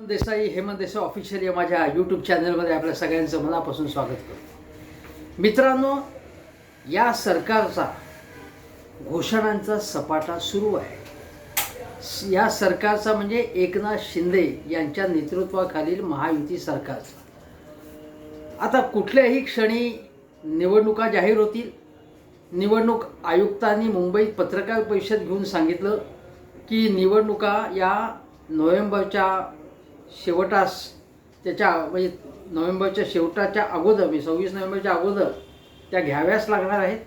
Desai Hemant Desai official या माझ्या YouTube चॅनलमध्ये आपल्या सगळ्यांचं मनापासून स्वागत करतो. मित्रांनो या सरकारचा घोषणांचा सपाटा सुरू आहे. या सरकारचा म्हणजे एकनाथ शिंदे यांच्या नेतृत्वाखालील महायुती सरकारचा. आता कुठल्याही क्षणी निवडणुका जाहीर होतील निवडणूक आयुक्तांनी मुंबईत पत्रकार परिषद घेऊन सांगितलं की निवडणुका या नोव्हेंबरच्या शेवटास त्याच्या म्हणजे नोव्हेंबरच्या शेवटाच्या अगोदर म्हणजे सव्वीस नोव्हेंबरच्या अगोदर त्या घ्याव्याच लागणार आहेत.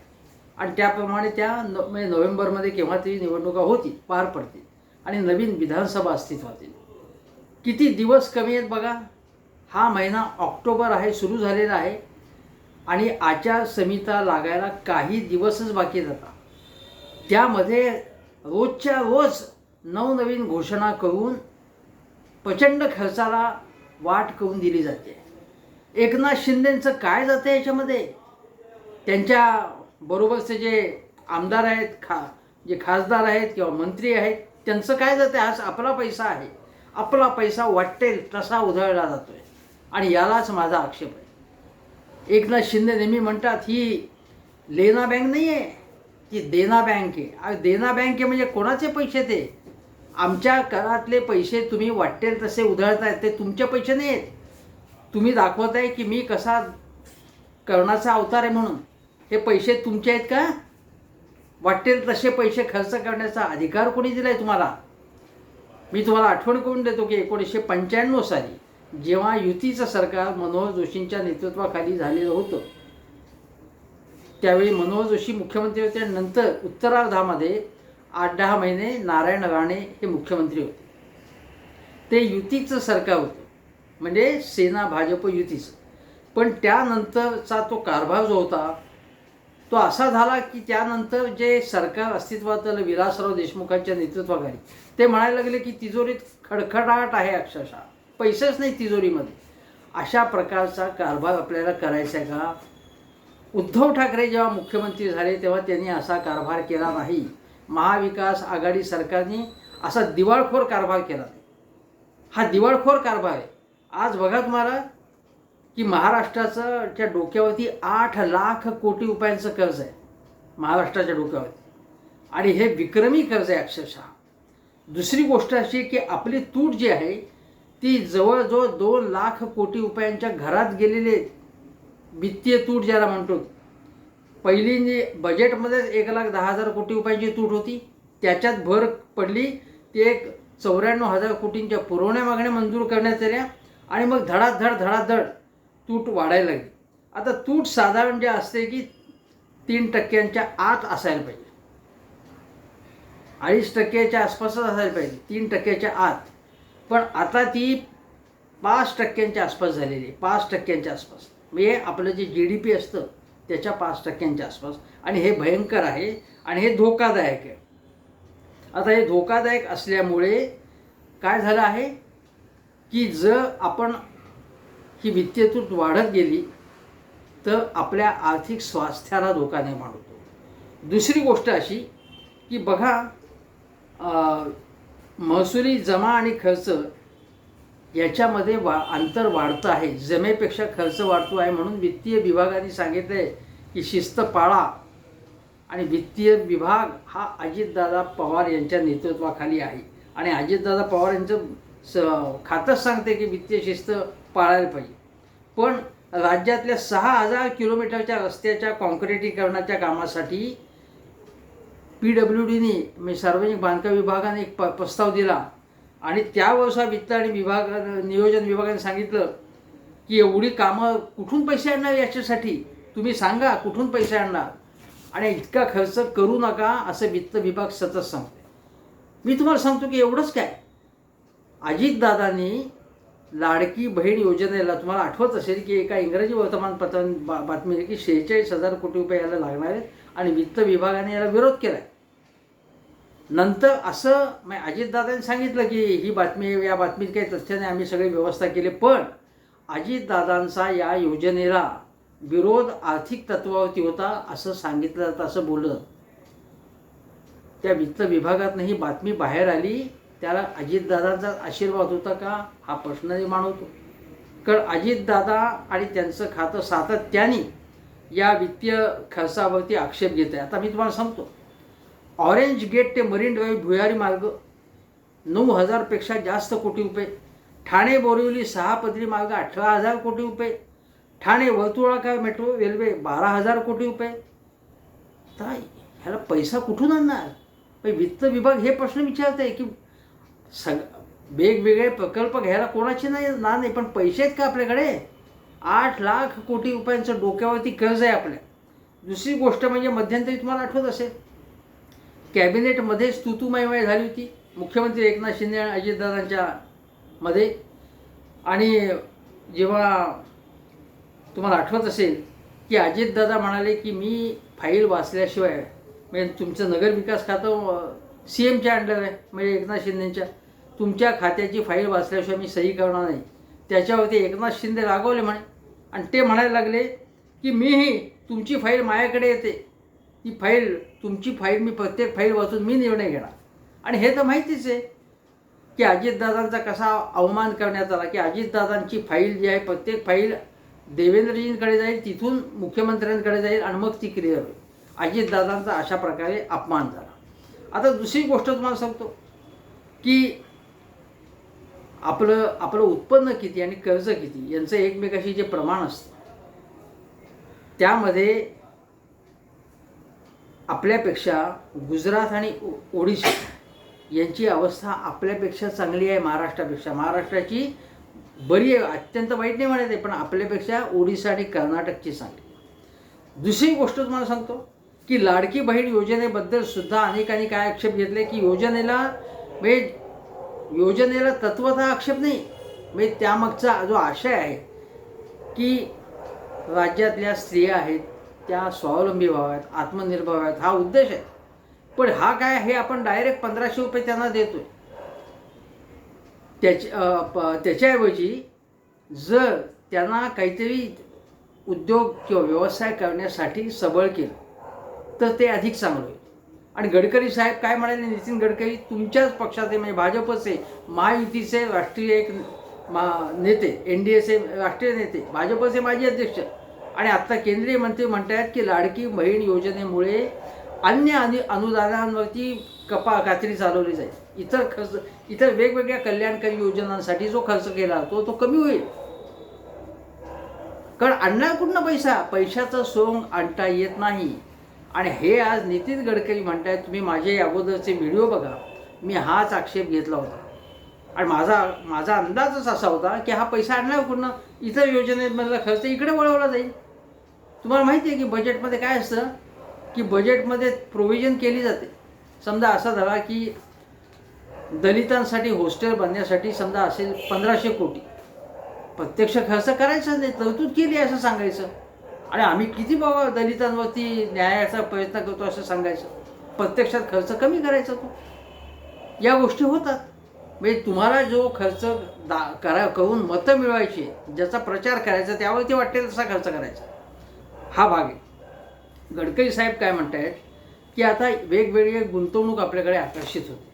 आणि त्याप्रमाणे त्या न म्हणजे नोव्हेंबरमध्ये केव्हा तरी निवडणुका होतील पार पडतील. आणि नवीन विधानसभा अस्तित्वात येईल किती दिवस कमी आहेत बघा. हा महिना ऑक्टोबर आहे सुरू झालेला आहे. आणि आचारसंहिता लागायला काही दिवसच बाकी जातात त्यामध्ये रोजच्या रोज नवनवीन घोषणा करून प्रचंड खर्चाला वाट करून दिली जाते. एकनाथ शिंदेंचं काय जातं याच्यामध्ये? त्यांच्या बरोबरचे जे आमदार आहेत खा जे खासदार आहेत किंवा मंत्री आहेत त्यांचं काय जातं? आज आपला पैसा आहे. आपला पैसा वाटेल तसा उधळला जातो आहे आणि यालाच माझा आक्षेप आहे. एकनाथ शिंदे नेहमी म्हणतात ही लेना बँक नाही आहे ती देना बँक आहे. देना बँक आहे म्हणजे कोणाचे पैसे ते? आमच्या करातले पैसे तुम्ही वाटेल तसे उधळतायत ते तुमचे पैसे नाही आहेत तुम्ही दाखवत आहे की मी कसा कर्णाचा अवतार आहे म्हणून. हे पैसे तुमचे आहेत का? वाटेल तसे पैसे खर्च करण्याचा अधिकार कोणी दिला आहे तुम्हाला? मी तुम्हाला आठवण करून देतो की एकोणीसशे पंच्याण्णव साली जेव्हा युतीचं सरकार मनोहर जोशींच्या नेतृत्वाखाली झालेलं होतं त्यावेळी मनोहर जोशी मुख्यमंत्री होते नंतर उत्तरार्धामध्ये आठ दहा महिने नारायण राणे हे मुख्यमंत्री होते. ते युतीचं सरकार होतं. म्हणजे सेना भाजप युतीचं. पण त्यानंतरचा तो कारभार जो होता तो असा झाला की त्यानंतर जे सरकार अस्तित्वात आलं विलासराव देशमुखांच्या नेतृत्वाखाली ते म्हणायला लागले की तिजोरीत खडखडाट आहे अक्षरशः. पैसेच नाही तिजोरीमध्ये. अशा प्रकारचा कारभार आपल्याला करायचा आहे का? उद्धव ठाकरे जेव्हा मुख्यमंत्री झाले तेव्हा त्यांनी असा कारभार केला नाही. महाविकास आघाडी सरकारने असा दिवाळखोर कारभार केला नाही. हा दिवाळखोर कारभार आहे. आज बघा तुम्हाला की महाराष्ट्राचंच्या डोक्यावरती आठ लाख कोटी रुपयांचं कर्ज आहे. महाराष्ट्राच्या डोक्यावरती. आणि हे विक्रमी कर्ज आहे अक्षरशः. दुसरी गोष्ट अशी की आपली तूट जी आहे ती जवळजवळ दोन लाख कोटी रुपयांच्या घरात गेलेले वित्तीय तूट ज्याला म्हणतो पहिली जी बजेटमध्येच एक लाख दहा हजार कोटी रुपयांची तूट होती. त्याच्यात भर पडली. ती एक चौऱ्याण्णव हजार कोटींच्या पुरवण्या मागण्या मंजूर करण्यात आल्या आणि मग धडाधड धडाधड तूट वाढायला लागली. आता तूट साधारण जे असते की तीन टक्क्यांच्या आत असायला पाहिजे. अडीच टक्क्याच्या आसपासच असायला पाहिजे. तीन टक्क्याच्या आत. पण आता ती पाच टक्क्यांच्या आसपास झालेली आहे. पाच टक्क्यांच्या आसपास. म्हणजे आपलं जे जी डी पी असतं त्याच्या पाच टक्क्यांच्या आसपास. आणि हे भयंकर आहे आणि हे धोकादायक आहे. आता हे धोकादायक असल्यामुळे काय झालं आहे? की जर आपण ही वित्तीय तूट वाढत गेली तर आपल्या आर्थिक स्वास्थ्याला धोका निर्माण होतो. दुसरी गोष्ट अशी की बघा महसुली जमा आणि खर्च याच्यामध्ये वा अंतर वाढतं आहे. जमेपेक्षा खर्च वाढतो आहे म्हणून वित्तीय विभागाने सांगितलं आहे की शिस्त पाळा आणि वित्तीय विभाग हा अजितदादा पवार यांच्या नेतृत्वाखाली आहे. आणि अजितदादा पवार यांचं स खातंच सांगते की वित्तीय शिस्त पाळायला पाहिजे. पण राज्यातल्या सहा हजार किलोमीटरच्या रस्त्याच्या कॉन्क्रिटीकरणाच्या कामासाठी पी डब्ल्यू डीने म्हणजे सार्वजनिक बांधकाम विभागाने एक प प्रस्ताव दिला. आणि त्या व्यवसाय वित्त आणि विभाग नियोजन विभागाने सांगितलं की एवढी कामं कुठून पैसे आणणार याच्यासाठी? तुम्ही सांगा कुठून पैसे आणणार? आणि इतका खर्च करू नका असं वित्त विभाग सतत सांगते मी तुम्हाला सांगतो की एवढंच काय. अजितदादांनी लाडकी बहीण योजनेला तुम्हाला आठवत असेल की एका इंग्रजी वर्तमानपत्रात बा बातमी आहे की शेहेचाळीस हजार कोटी रुपये याला लागणार आहेत आणि वित्त विभागाने याला विरोध केला आहे नंतर असं म्हणजे अजितदादांनी सांगितलं की ही बातमी या बातमीत काही तथ्य नाही आम्ही सगळी व्यवस्था केली पण अजितदादांचा या योजनेला विरोध आर्थिक तत्वावरती होता असं सांगितलं जातं असं बोललं त्या वित्त विभागातनं ही बातमी बाहेर आली त्याला अजितदादांचा आशीर्वाद होता का हा प्रश्न निर्माण होतो. कारण अजितदादा आणि त्यांचं खातं सातत्याने या वित्तीय खर्चावरती आक्षेप घेत आहे. आता मी तुम्हाला सांगतो ऑरेंज गेट ते मरीन ड्राईव्ह भुयारी मार्ग नऊ हजारपेक्षा जास्त कोटी रुपये. ठाणे बोरिवली सहा पदरी मार्ग अठरा हजार कोटी रुपये. ठाणे वर्तुळाकार मेट्रो रेल्वे बारा हजार कोटी रुपये. तर ह्याला पैसा कुठून आणणार? पण वित्त विभाग हे प्रश्न विचारत आहे की सग वेगवेगळे प्रकल्प घ्यायला कोणाचे नाही ना नाही पण पैसे आहेत का आपल्याकडे? आठ लाख कोटी रुपयांचं डोक्यावरती कर्ज आहे आपल्या. दुसरी गोष्ट म्हणजे मध्यंतरी तुम्हाला आठवत असेल कॅबिनेटमध्येच तुतुमयमय झाली होती. मुख्यमंत्री एकनाथ शिंदे आणि अजितदादांच्या मध्ये. आणि जेव्हा तुम्हाला आठवत असेल की अजितदादा म्हणाले की मी फाईल वाचल्याशिवाय म्हणजे तुमचं नगरविकास खातं सी एमच्या अंडर आहे म्हणजे एकनाथ शिंदेच्या. तुमच्या खात्याची फाईल वाचल्याशिवाय मी सही करणार नाही. त्याच्यावरती एकनाथ शिंदे रागवले म्हणे. आणि ते म्हणायला लागले की मीही तुमची फाईल माझ्याकडे येते. ती फाईल तुमची फाईल मी प्रत्येक फाईल वाचून मी निर्णय घेणार. आणि हे तर माहितीच आहे की अजितदादांचा कसा अवमान करण्यात आला की अजितदादांची फाईल जी आहे प्रत्येक फाईल देवेंद्रजींकडे जाईल तिथून मुख्यमंत्र्यांकडे जाईल आणि मग ती क्लिअर होईल. अजितदादांचा अशा प्रकारे अपमान झाला. आता दुसरी गोष्ट तुम्हाला सांगतो की आपलं आपलं उत्पन्न किती आणि कर्ज किती यांचं एकमेकाशी जे प्रमाण असतं त्यामध्ये आपल्यापेक्षा गुजरात आणि ओडिशा यांची अवस्था आपल्यापेक्षा चांगली आहे महाराष्ट्रापेक्षा. महाराष्ट्राची बरी आहे अत्यंत वाईट नाही म्हणत आहे पण आपल्यापेक्षा ओडिशा आणि कर्नाटकची चांगली. दुसरी गोष्ट तुम्हाला सांगतो की लाडकी बहीण योजनेबद्दल सुद्धा अनेकांनी काय आक्षेप घेतले की योजनेला म्हणजे योजनेला तत्वता आक्षेप नाही म्हणजे त्यामागचा जो आशय आहे की राज्यातल्या स्त्रिया आहेत त्या स्वावलंबी व्हाव्यात आत्मनिर्भर व्हाव्यात हा उद्देश आहे. पण हा काय हे आपण डायरेक्ट पंधराशे रुपये त्यांना देतोय. त्याच्या प त्याच्याऐवजी जर त्यांना काहीतरी उद्योग किंवा व्यवसाय करण्यासाठी सबळ केलं तर ते अधिक चांगलं होईल. आणि गडकरी साहेब काय म्हणाले नितीन गडकरी तुमच्याच पक्षाचे म्हणजे भाजपचे महायुतीचे राष्ट्रीय एक मा नेते एन डी एचे राष्ट्रीय नेते भाजपचे माजी अध्यक्ष आणि आत्ता केंद्रीय मंत्री म्हणत आहेत की लाडकी बहीण योजनेमुळे अन्य अनु अनुदानांवरती कपा कात्री चालवली जाईल. इतर खर्च इतर वेगवेगळ्या कल्याणकारी योजनांसाठी जो खर्च केला तो तो कमी होईल. कारण आणणार कुठनं पैसा पैशाचं सोंग आणता येत नाही. आणि हे आज नितीन गडकरी म्हणतायत तुम्ही माझे अगोदरचे व्हिडिओ बघा. मी हाच आक्षेप घेतला होता. आणि माझा माझा अंदाजच असा होता की हा पैसा आणणार कुठनं इतर योजनेमधला खर्च इकडे वळवला जाईल. तुम्हाला माहिती आहे की बजेटमध्ये काय असतं? की बजेटमध्ये प्रोव्हिजन केली जाते. समजा असा झाला की दलितांसाठी हॉस्टेल बांधण्यासाठी समजा असेल पंधराशे कोटी. प्रत्यक्ष खर्च करायचा नाही तरतूद केली असं सांगायचं. आणि आम्ही किती बाबा दलितांवरती न्यायाचा प्रयत्न करतो असं सांगायचं. प्रत्यक्षात खर्च कमी करायचा तो. या गोष्टी होतात. म्हणजे तुम्हाला जो खर्च दा करा करून मतं मिळवायची ज्याचा प्रचार करायचा त्यावरती वाटेल तसा खर्च करायचा. हा भाग आहे. गडकरी साहेब काय म्हणत आहेत की आता वेगवेगळे गुंतवणूक आपल्याकडे आकर्षित होते.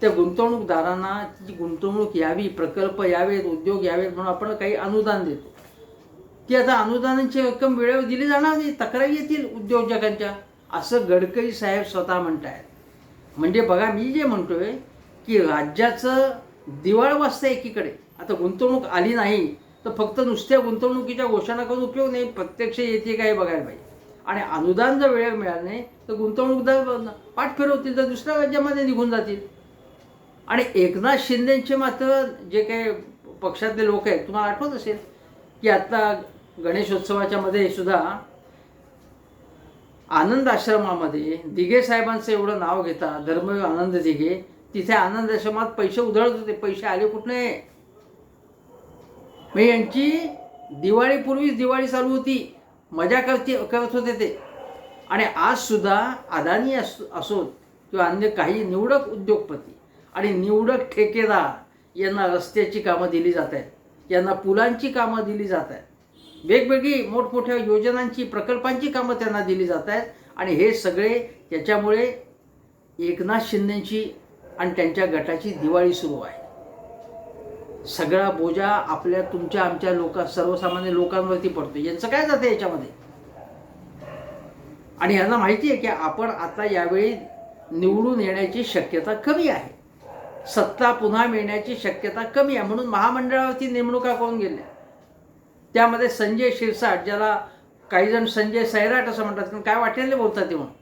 त्या गुंतवणूकदारांना ती गुंतवणूक यावी प्रकल्प यावेत उद्योग यावेत म्हणून आपण काही अनुदान देतो. ती आता अनुदानांची रक्कम वेळेवर दिली जाणार नाही तक्रारी येतील उद्योजकांच्या असं गडकरी साहेब स्वतः म्हणत आहेत म्हणजे बघा मी जे म्हणतोय की राज्याचं दिवाळ वाजतं एकीकडे. आता गुंतवणूक आली नाही तर फक्त नुसत्या गुंतवणुकीच्या घोषणा करून उपयोग नाही प्रत्यक्ष येते काय बघायला पाहिजे. आणि अनुदान जर वेळेवर मिळालं नाही तर गुंतवणूकदार पाठ फिरवतील तर दुसऱ्या राज्यामध्ये निघून जातील. आणि एकनाथ शिंदेचे मात्र जे काही पक्षातले लोक आहेत तुम्हाला आठवत असेल की आत्ता गणेशोत्सवाच्या मध्ये सुद्धा आनंद आश्रमामध्ये दिघे साहेबांचं एवढं नाव घेता धर्मवीर आनंद दिघे तिथे आनंद आश्रमात पैसे उधळत होते पैसे आले कुठले मग यांची दिवाळीपूर्वीच दिवाळी चालू होती. मजा करते करत होते ते. आणि आजसुद्धा अदानी अस असोत किंवा अन्य काही निवडक उद्योगपती आणि निवडक ठेकेदार यांना रस्त्याची कामं दिली जात आहेत. यांना पुलांची कामं दिली जात आहेत. वेगवेगळी मोठमोठ्या योजनांची प्रकल्पांची कामं त्यांना दिली जात आहेत. आणि हे सगळे त्याच्यामुळे एकनाथ शिंदेची आणि त्यांच्या गटाची दिवाळी सुरू आहे. सगळा बोजा आपल्या तुमच्या आमच्या लोका सर्वसामान्य लोकांवरती पडतो यांचं काय जातं याच्यामध्ये? आणि यांना माहिती आहे की आपण आता यावेळी निवडून येण्याची शक्यता कमी आहे. सत्ता पुन्हा मिळण्याची शक्यता कमी आहे. म्हणून महामंडळावरती नेमणुका करून गेल्या? त्यामध्ये संजय शिरसाट ज्याला काही जण संजय सैराट असं म्हणतात पण काय वाटेल बोलतात ते म्हणून.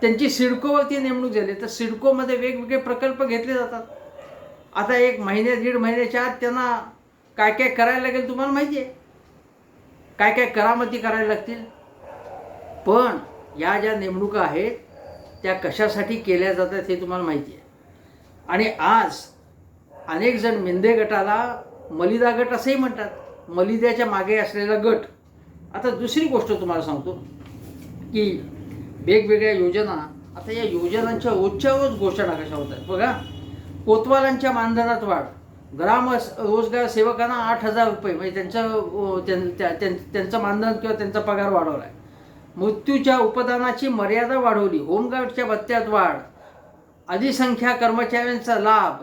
त्यांची सिडकोवरती नेमणूक झाली. तर सिडकोमध्ये वेगवेगळे प्रकल्प घेतले जातात. आता एक महिने दीड महिन्याच्या आत त्यांना काय काय करायला लागेल तुम्हाला माहिती आहे काय काय करामती करायला लागतील? पण या ज्या नेमणुका आहेत त्या कशासाठी केल्या जातात हे तुम्हाला माहिती आहे आणि आज अनेक जण मेंदे गटाला मलिदा गट असंही म्हणतात. मलिद्याच्या मागे असलेला गट. आता दुसरी गोष्ट तुम्हाला सांगतो की वेगवेगळ्या योजना आता या योजनांच्या रोजच्या रोज घोषणा कशा होत बघा. कोतवालांच्या मानधनात वाढ. ग्राम रोजगार सेवकांना आठ हजार रुपये. म्हणजे त्यांचं त्यां- त्या- त्यां- त्यांचं मानधन किंवा त्यांचा पगार वाढवला आहे मृत्यूच्या उपदानाची मर्यादा वाढवली. होमगार्डच्या भत्त्यात वाढ. अधिसंख्या कर्मचाऱ्यांचा लाभ.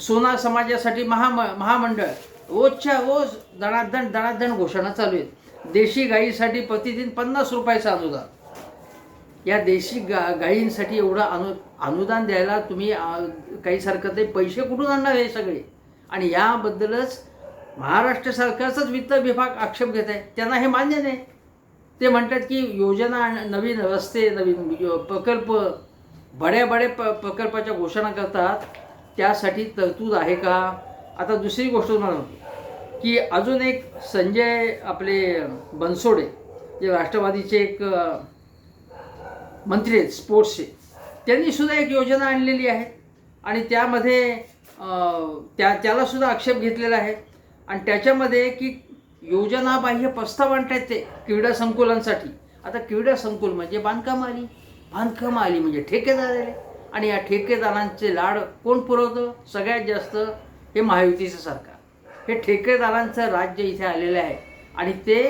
सोना समाजासाठी महा महामंडळ. रोजच्या रोज दणादण दणादण घोषणा चालू आहेत. देशी गाईसाठी प्रतिदिन पन्नास रुपयाचं अनुदान या देशी गा गायींसाठी एवढं अनु अनुदान द्यायला तुम्ही काही सरकार नाही पैसे कुठून आणणार हे सगळे? आणि याबद्दलच महाराष्ट्र सरकारचाच वित्त विभाग आक्षेप घेत आहे. त्यांना हे मान्य नाही. ते म्हणतात की योजना नवीन रस्ते नवीन प्रकल्प बड्या बड्या प प्रकल्पाच्या घोषणा करतात. त्यासाठी तरतूद आहे का? आता दुसरी गोष्ट म्हणून की अजून एक संजय आपले बनसोडे जे राष्ट्रवादीचे एक मंत्री आहेत स्पोर्ट्सचे त्यांनीसुद्धा एक योजना आणलेली आहे. आणि त्यामध्ये त्या त्यालासुद्धा आक्षेप घेतलेला आहे. आणि त्याच्यामध्ये की योजनाबाह्य प्रस्ताव आणतात ते क्रीडा संकुलांसाठी. आता क्रीडा संकुल म्हणजे बांधकाम आली. बांधकाम आली म्हणजे ठेकेदार आले. आणि या ठेकेदारांचे लाड कोण पुरवतं? सगळ्यात जास्त हे महायुतीचं सरकार. हे ठेकेदारांचं राज्य इथे आलेलं आहे. आणि ते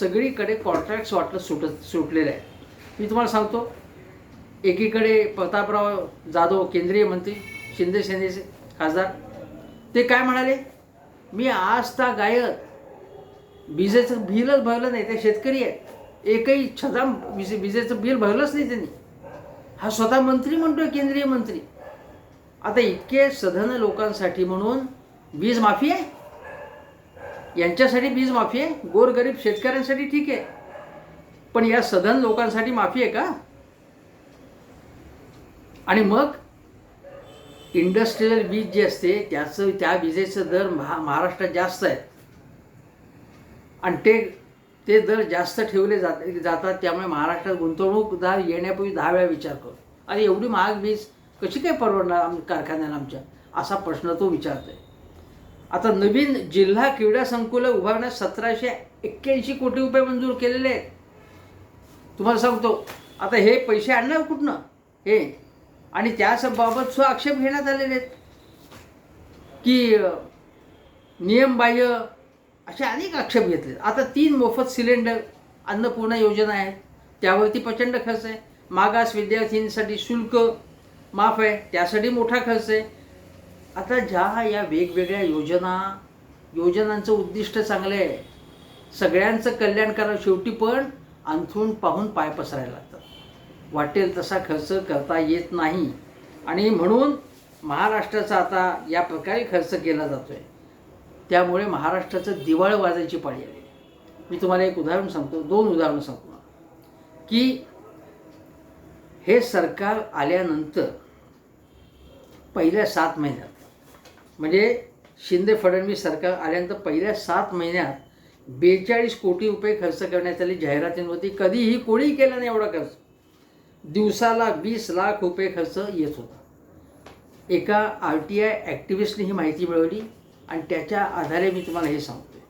सगळीकडे कॉन्ट्रॅक्ट्स वाटलं सुटत सुटलेलं आहे. मी तुम्हाला सांगतो एकीकडे प्रतापराव जाधव केंद्रीय मंत्री शिंदे सेनेचे खासदार ते काय म्हणाले? मी आज ता गायक विजेचं बिलच भरलं नाही ते शेतकरी आहेत. एकही छदाम विजे विजेचं बिल भरलंच नाही त्यांनी. हा स्वतः मंत्री म्हणतोय केंद्रीय मंत्री. आता इतके सधन लोकांसाठी म्हणून वीज माफी आहे? यांच्यासाठी वीज माफी आहे? गोरगरीब शेतकऱ्यांसाठी ठीक आहे. पण या सधन लोकांसाठी माफी आहे का? आणि मग इंडस्ट्रीयल वीज जी असते त्याचं त्या विजेचं दर महा महाराष्ट्रात जास्त आहे. आणि ते ते दर जास्त ठेवले जात जातात त्यामुळे महाराष्ट्रात गुंतवणूकदार येण्यापूर्वी दहा वेळा विचार करतो आणि एवढी महाग वीज कशी काय परवडणार आम कारखान्याला आमच्या? असा प्रश्न तो विचारतोय. आता नवीन जिल्हा क्रीडा संकुलं उभारण्यास सतराशे एक्क्याऐंशी कोटी रुपये मंजूर केलेले आहेत. तुम्हाला सांगतो आता हे पैसे आणणार कुठनं? हे. आणि त्याबाबत सुद्धा आक्षेप घेण्यात आलेले आहेत. की नियमबाह्य असे अनेक आक्षेप घेतले आता तीन मोफत सिलेंडर अन्नपूर्णा योजना आहे. त्यावरती प्रचंड खर्च आहे. मागास विद्यार्थींसाठी शुल्क माफ आहे. त्यासाठी मोठा खर्च आहे. आता ज्या या वेगवेगळ्या योजना योजनांचं उद्दिष्ट चांगलं आहे. सगळ्यांचं कल्याण करा शेवटी पण अंथरून पाहून पाय पसरायला लागतात. वाटेल तसा खर्च करता येत नाही. आणि म्हणून महाराष्ट्राचा आता या प्रकारे खर्च केला जातो आहे त्यामुळे महाराष्ट्राचं दिवाळ वाजायची पाळी आली. मी तुम्हाला एक उदाहरण सांगतो दोन उदाहरणं सांगतो. की हे सरकार आल्यानंतर पहिल्या सात महिन्यात म्हणजे शिंदे फडणवीस सरकार आल्यानंतर पहिल्या सात महिन्यात बेचाळीस कोटी रुपये खर्च करण्यात आले जाहिरातींवरती. कधीही कोणीही केला नाही एवढा खर्च. दिवसाला वीस लाख रुपये खर्च येत होता. एका आर टी आय ॲक्टिव्हिस्टने ही माहिती मिळवली आणि त्याच्या आधारे मी तुम्हाला हे सांगतोय.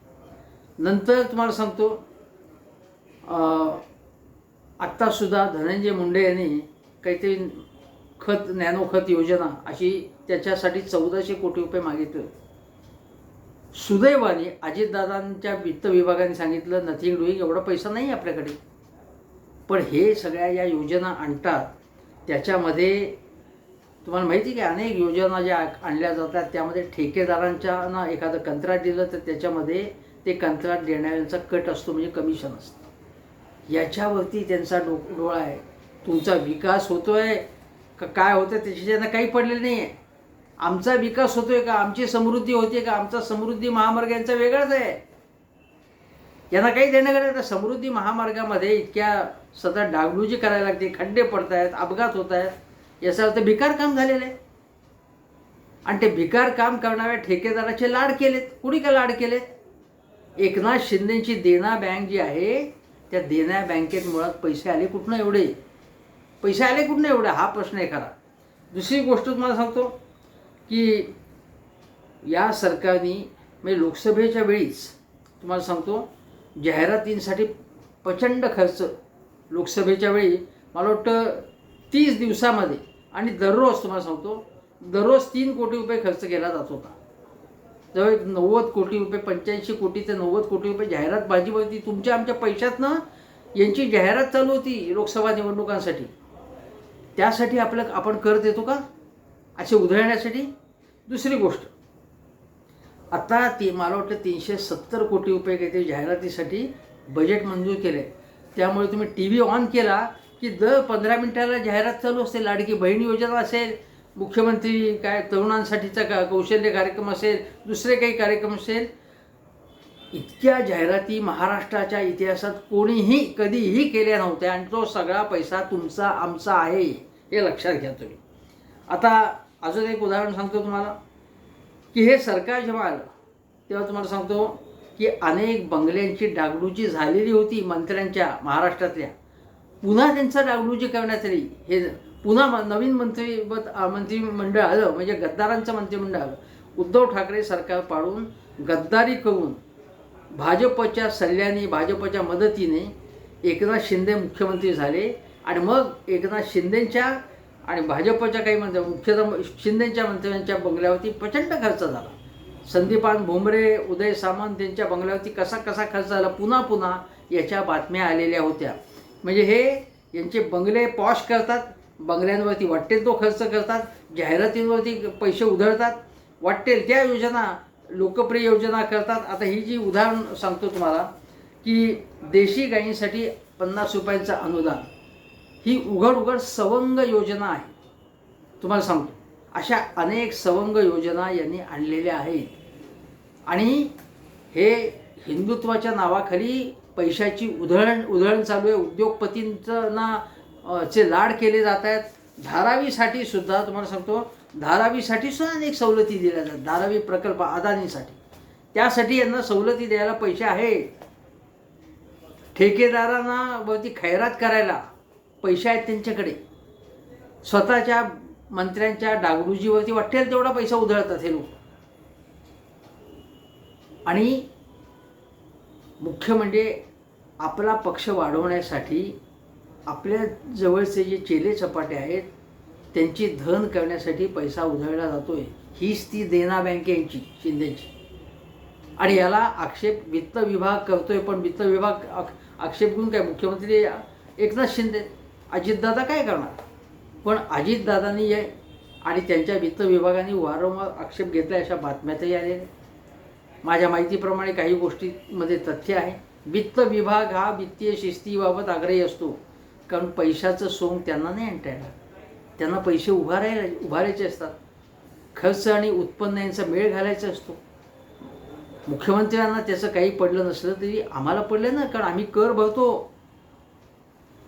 नंतर तुम्हाला सांगतो आत्तासुद्धा धनंजय मुंडे यांनी काहीतरी खत नॅनो खत योजना अशी त्याच्यासाठी चौदाशे कोटी रुपये मागितले होते. सुदैवाने अजितदादांच्या वित्त विभागाने सांगितलं नथिंग डुईंग एवढा पैसा नाही आपल्याकडे. पण हे सगळ्या या योजना आणतात त्याच्यामध्ये तुम्हाला माहिती आहे की अनेक योजना ज्या आणल्या जातात त्यामध्ये ठेकेदारांच्या ना एखादं कंत्राट दिलं तर त्याच्यामध्ये ते कंत्राट देणाऱ्यांचा कट असतो म्हणजे कमिशन असतं. याच्यावरती त्यांचा डो डोळा आहे. तुमचा विकास होतो आहे का काय होतं त्याची त्यांना काही पडलेलं नाही आहे आमचा विकास होतोय का? आमची समृद्धी होते का? आमचा समृद्धी महामार्ग यांचा वेगळाच आहे. यांना काही देणं गरज समृद्धी महामार्गामध्ये इतक्या सतत डागडुजी करायला लागते खड्डे पडत आहेत अपघात होत आहेत याचा अर्थ भिकार काम झालेलं आहे. आणि ते भिकार काम करणाऱ्या ठेकेदाराचे लाड केलेत. कुणी का लाड केलेत? एकनाथ शिंदेची देना बँक जी आहे त्या देना बँकेत मुळात पैसे आले कुठनं एवढे? पैसे आले कुठनं एवढे? हा प्रश्न आहे खरा. दुसरी गोष्ट तुम्हाला सांगतो. की या सरकारने म्हणजे लोकसभेच्या वेळीच तुम्हाला सांगतो जाहिरातींसाठी प्रचंड खर्च लोकसभेच्या वेळी मला वाटतं तीस दिवसामध्ये आणि दररोज तुम्हाला सांगतो दररोज तीन कोटी रुपये खर्च केला जात होता. जवळ नव्वद कोटी रुपये पंच्याऐंशी कोटी ते नव्वद कोटी रुपये जाहिरात बाजीवरती तुमच्या आमच्या पैशातनं यांची जाहिरात चालू होती लोकसभा निवडणुकांसाठी. त्यासाठी आपलं आपण कर देतो का? असे उधळण्यासाठी दुसरी गोष्ट. आता ती मला वाटतं तीनशे सत्तर कोटी रुपये काहीतरी जाहिरातीसाठी बजेट मंजूर केलं आहे त्यामुळे तुम्ही टी व्ही ऑन केला की दर पंधरा मिनिटाला जाहिरात चालू असते लाडकी बहीण योजना असेल मुख्यमंत्री काय तरुणांसाठीचा का कौशल्य कार्यक्रम असेल दुसरे काही कार्यक्रम असेल इतक्या जाहिराती महाराष्ट्राच्या इतिहासात कोणीही कधीही केल्या नव्हत्या आणि तो सगळा पैसा तुमचा आमचा आहे हे लक्षात घ्या तुम्ही. आता अजून एक उदाहरण सांगतो तुम्हाला की हे सरकार जेव्हा आलं तेव्हा तुम्हाला सांगतो की अनेक बंगल्यांची डागडुजी झालेली होती मंत्र्यांच्या महाराष्ट्रातल्या. पुन्हा त्यांचं डागडुजी करण्यात आली. हे पुन्हा नवीन मंत्री मंत्रिमंडळ आलं म्हणजे गद्दारांचं मंत्रिमंडळ आलं. उद्धव ठाकरे सरकार पाडून गद्दारी करून भाजपच्या सल्ल्याने भाजपच्या मदतीने एकनाथ शिंदे मुख्यमंत्री झाले. आणि मग एकनाथ शिंदेंच्या आणि भाजपच्या काही मंत्री मुख्यतः शिंदेच्या मंत्र्यांच्या बंगल्यावरती प्रचंड खर्च झाला. संदीपान भुमरे उदय सामंत यांच्या बंगल्यावरती कसा कसा खर्च झाला? पुन्हा पुन्हा याच्या बातम्या आलेल्या होत्या. म्हणजे हे यांचे बंगले पॉश करतात बंगल्यांवरती वाटेल तो खर्च करतात जाहिरातींवरती पैसे उधळतात. वाटेल त्या योजना लोकप्रिय योजना करतात. आता ही जी उदाहरण सांगतो तुम्हाला की देशी गायींसाठी पन्नास रुपयांचं अनुदान. ही उघड उघड सवंग योजना आहे. तुम्हाला सांगतो. अशा अनेक सवंग योजना यांनी आणलेल्या आहेत. आणि हे हिंदुत्वाच्या नावाखाली पैशाची उधळण उधळण चालू आहे. उद्योगपतींचं ना चे लाड केले जात आहेत. धारावीसाठी सुद्धा तुम्हाला सांगतो धारावीसाठी सुद्धा अनेक सवलती दिल्या जातात. धारावी प्रकल्प अदानीसाठी. त्यासाठी यांना सवलती द्यायला पैसे आहे ठेकेदारांना वरती खैरात करायला. पैसे आहेत त्यांच्याकडे. स्वतःच्या मंत्र्यांच्या डागडुजीवरती वाटेल तेवढा पैसा उधळतात हे लोक. आणि मुख्य म्हणजे आपला पक्ष वाढवण्यासाठी आपल्या जवळचे जे चेले चपाटे आहेत त्यांची धन करण्यासाठी पैसा उधळला जातोय. हीच ती देना बँकेची शिंदेची. आणि याला आक्षेप वित्त विभाग करतोय पण वित्त विभाग आक्षेप घेऊन काय मुख्यमंत्री एकनाथ शिंदे अजितदादा काय करणार? पण अजितदादांनी ये आणि त्यांच्या वित्त विभागाने वारंवार आक्षेप घेतला अशा बातम्यातही आलेल्या आहेत. माझ्या माहितीप्रमाणे काही गोष्टींमध्ये तथ्य आहे. वित्त विभाग हा वित्तीय शिस्तीबाबत आग्रही असतो. कारण पैशाचं सोंग त्यांना नाही आणता येणार. त्यांना पैसे उभारायला उभारायचे असतात. खर्च आणि उत्पन्न यांचा मेळ घालायचा असतो. मुख्यमंत्र्यांना त्याचं काही पडलं नसलं तरी आम्हाला पडलं ना? कारण आम्ही कर भरतो.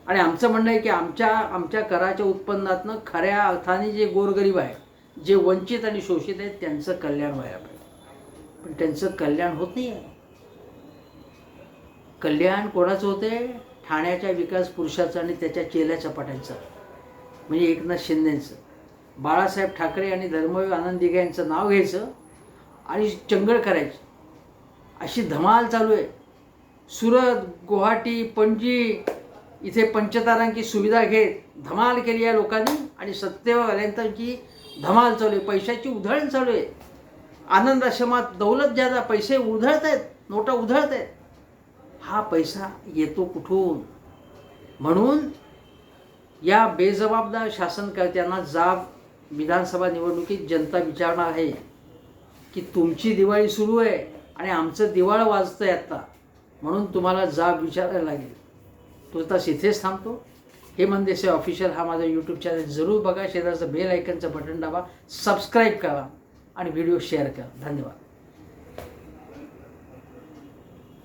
आणि आमचं म्हणणं आहे की आमच्या आमच्या कराच्या उत्पन्नातनं खऱ्या अर्थाने जे गोरगरीब आहे जे वंचित आणि शोषित आहेत त्यांचं कल्याण व्हायला पाहिजे. पण त्यांचं कल्याण होत नाही आहे. कल्याण कोणाचं होते ठाण्याच्या विकास पुरुषाचं आणि त्याच्या चेल्या चपाट्यांचं. म्हणजे एकनाथ शिंदेचं. बाळासाहेब ठाकरे आणि धर्मवीर आनंद दिघे यांचं नाव घ्यायचं आणि चंगळ करायची. अशी धमाल चालू आहे. सुरत गुवाहाटी पणजी इथे पंचतारांकी सुविधा घेत धमाल केली या लोकांनी आणि सत्तेवर आल्यानंतर की धमाल चालू आहे. पैशाची उधळण चालू आहे. आनंद आश्रमात दौलत ज्यादा पैसे उधळत आहेत नोटा उधळत आहेत. हा पैसा येतो कुठून? म्हणून या बेजबाबदार शासनकर्त्यांना जाब विधानसभा निवडणुकीत जनता विचारणार आहे की तुमची दिवाळी सुरू आहे आणि आमचं दिवाळ वाजतं आहे आत्ता म्हणून तुम्हाला जाब विचारायला लागेल. तुर्तास इथेच थांबतो. हे मंदेसे ऑफिशियल हा माझा यूट्यूब चॅनल जरूर बघा. शेजारचं बेल आयकनचं बटन दाबा. सबस्क्राईब करा आणि व्हिडिओ शेअर करा. धन्यवाद.